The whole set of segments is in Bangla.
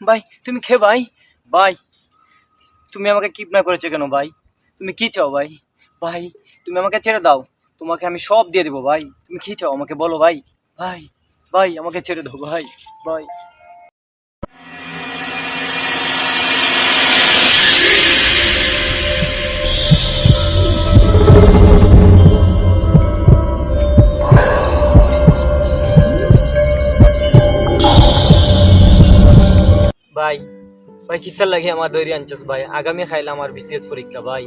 ভাই, তুমি খে ভাই ভাই, তুমি আমাকে কিডন্যাপ করেছ কেন ভাই? তুমি কী চাও ভাই? ভাই, তুমি আমাকে ছেড়ে দাও, তোমাকে আমি সব দিয়ে দেবো ভাই। তুমি কী চাও আমাকে বলো ভাই? ভাই ভাই, আমাকে ছেড়ে দাও ভাই ভাই। ভাই। ভাই, কিতার লাগে আমার দৈরি আনছস ভাই? আগামী খাইলা আমার বিশেষ পরীক্ষা ভাই।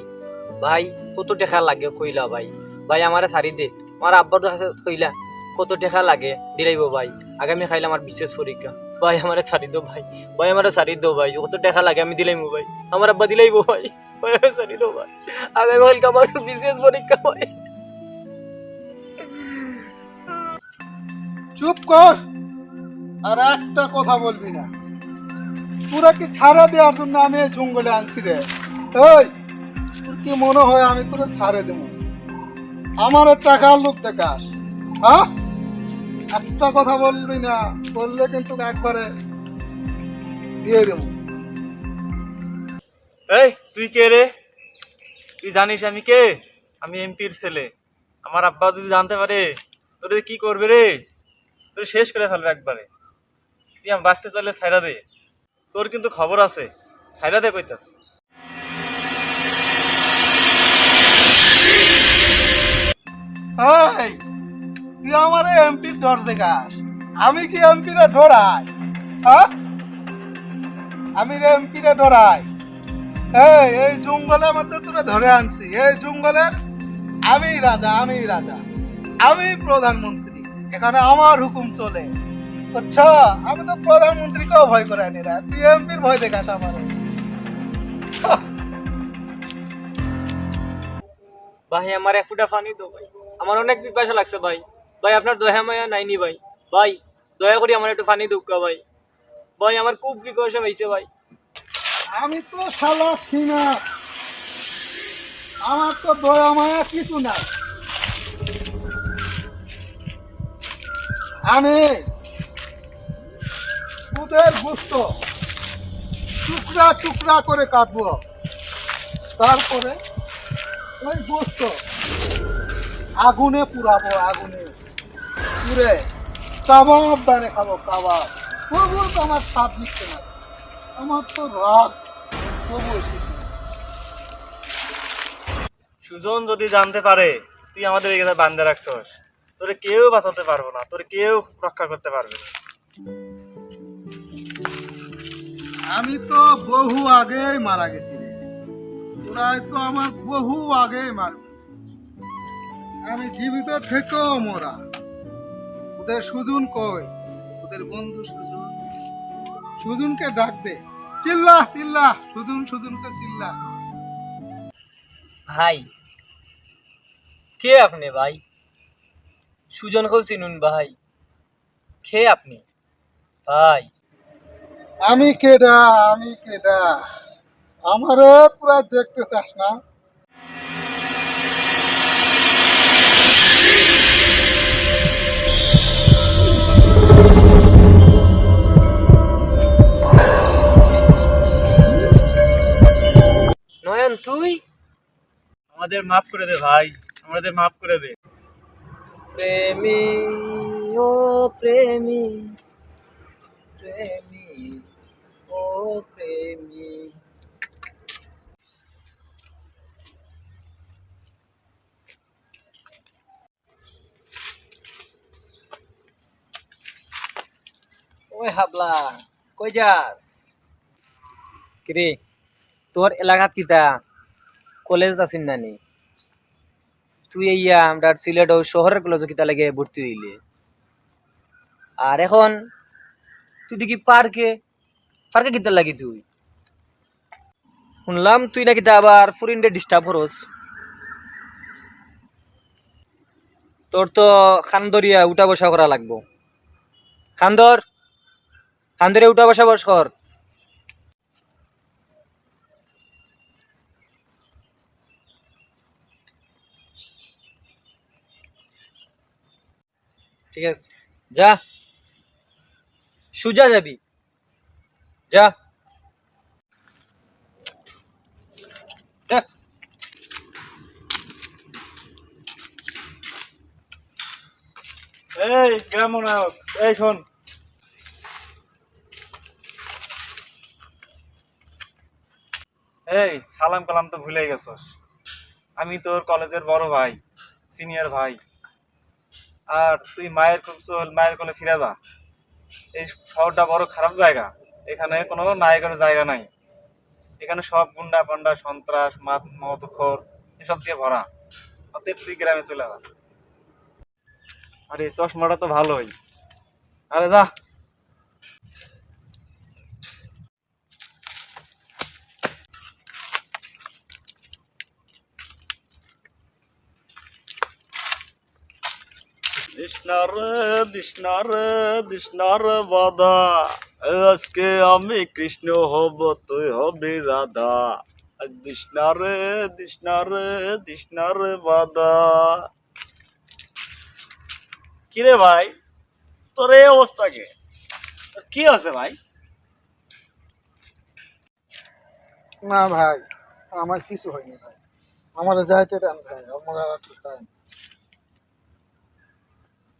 ভাই, কত টাকা লাগে কইলা ভাই? ভাই, আমারে সারি দে। আমার আব্বার কাছে কইলা, কত টাকা লাগে? দিলাইব ভাই। আগামী খাইলা আমার বিশেষ পরীক্ষা। ভাই, আমারে সারি দো ভাই। ভাই, আমারে সারি দো ভাই। কত টাকা লাগে আমি দিলাইমু ভাই। আমার আব্বা দিলাইব ভাই। ভাই, আমারে সারি দো ভাই। আগামী কালকে আমার বিশেষ পরীক্ষা ভাই। চুপ কর। আর একটা কথা বলবি না। পুরা কি ছাড়া দেওয়ার জন্য আমি এই জঙ্গলে আনছি রে। ওই তোর কি মনে হয় আমি তোরা ছাড়ে দেব? আমার টাকার লোক দেখাস হ্যাঁ? একটা কথা বলবি না, বললে কিন্তু একবারে দিয়ে দেবো। এই, তুই কে রে? তুই জানিস আমি কে? আমি এমপির ছেলে। আমার আব্বা যদি জানতে পারে, তোরে কি করবে রে? তোর শেষ করে ফেলবে একবারে। তুই আমি বাঁচতে চাইলে ছাইরা দে। তোর কিন্তু খবর আছে। ছাইরা দে কইতাস তুই আমার এমপির ডর দেখাস। আমি কি এমপিরে ডরাই হ্যাঁ? আমি রে এমপিরে ডরাই এই এই জঙ্গলের মধ্যে তোরা ধরে আনছি। এই জঙ্গলের আমি রাজা আমি রাজা। আমি প্রধানমন্ত্রী। এখানে আমার হুকুম চলে। আচ্ছা আমি তো প্রধানমন্ত্রীকেও ভয় করে আনি তুই এমপির ভয় দেখাস আমার। ভাই আমার এক ফুটা পানি দো ভাই। আমার অনেক পিপাসা লাগছে ভাই। ভাই আপনার দয়া মায়া নাইনি ভাই। ভাই দয়া করে আমার একটু পানি দুঃখা ভাই। ভাই আমার খুব পিপাসা হয়েছে ভাই। আমি তো শালা সিনা। আমার তো দয়া মায়া কিছু নাই। আমি তোদের গুস্ত। টুকরা টুকরা করে কাটবো। তারপরে ওই গোস্ত। আগুনে পুরাবো আগুনে। পুরে কাবাব বানে খাব, কাবাব। তবুও তো আমার স্বাদ নিচ্ছে না। আমার তো রাগ। তবু সুজন যদি জানতে পারে, তুই আমাদের এখানে বান্ধে রাখছস, তোরে কেউ বাঁচাতে পারব না, তোরে কেউ রক্ষা করতে পারবে না। আমি তো বহু আগেই মারা গেছি রে। তোরাই তো আমার বহু আগেই মার গেছি আমি জীবিত থেকেও মরা। ওদের সুজন কই? ওদের বন্ধু সুজন। সুজনকে ডাক দে। চিল্লা চিল্লা। সুজন, সুজনকে চিল্লা। ভাই, কে আপনি ভাই? সুজন কেউ চিনুন ভাই। কে আপনি? ভাই। আমি কেডা আমি কেডা আমারে তোরা দেখতে চাস না। নয়ন তুই? আমাদের মাফ করে দে ভাই আমাদের মাফ করে দে। প্রেমী ও প্রেমী প্রেমী। ও প্রেমী ওই হাবলা, কই যাস? কিরে, তোর এলাকাত কিতা? কলেজ আছিস নানি? তুই ইয়া আমরা সিলেট ও শহরের কলেজে কিতা লাগে ভর্তি হইলে? আর এখন, তুই দেখি পার্কে পার্কে কিতা লাগি তুই শুনলাম তুই নাকি আবার ফুরিনডে ডিস্টার্ব করস। তোর তো খান্দরিয়া উঠা বসা করা লাগবো। খান্দর, খান্দরিয়া উঠা বসা বস কর। ঠিক আছে, যা। সুজা যাবি। যা। এই নায়ক এই শোন। এই, সালাম কালাম তো ভুলে গেছস। আমি তোর কলেজের বড় ভাই সিনিয়র ভাই। আর তুই মায়ের মায়ের কোলে ফিরে যা। এই শহরটা বড় খারাপ জায়গা। এখানে কোনো নায়কের জায়গা নাই। এখানে সব গুন্ডা পান্ডা সন্ত্রাস, মাত মতখোর এসব দিয়ে ভরা। অতএব তুই গ্রামে চলে যা আরে চশমাটা তো ভালোই। আরে, যা। দিশনার দিশনার দিশনার বাধা। আজকে আমি কৃষ্ণ হব তুই হবি রাধা। দিশনার দিশনার দিশনার বাধা। কিরে ভাই তোর এই অবস্থা কে? কি আছে ভাই? না ভাই আমার কিছু হয়নি ভাই। আমার যাইতে দেন ভাই আমার আর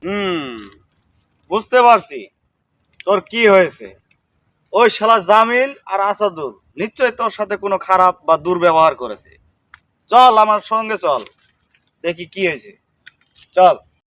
হুম বুঝতে পারছি। তোর কি হয়েছে? ওই শালা জামিল আর আসাদুল নিশ্চয় তোর সাথে কোনো খারাপ বা দুর্ব্যবহার করেছে। চল আমার সঙ্গে চল, দেখি কি হয়েছে। চল।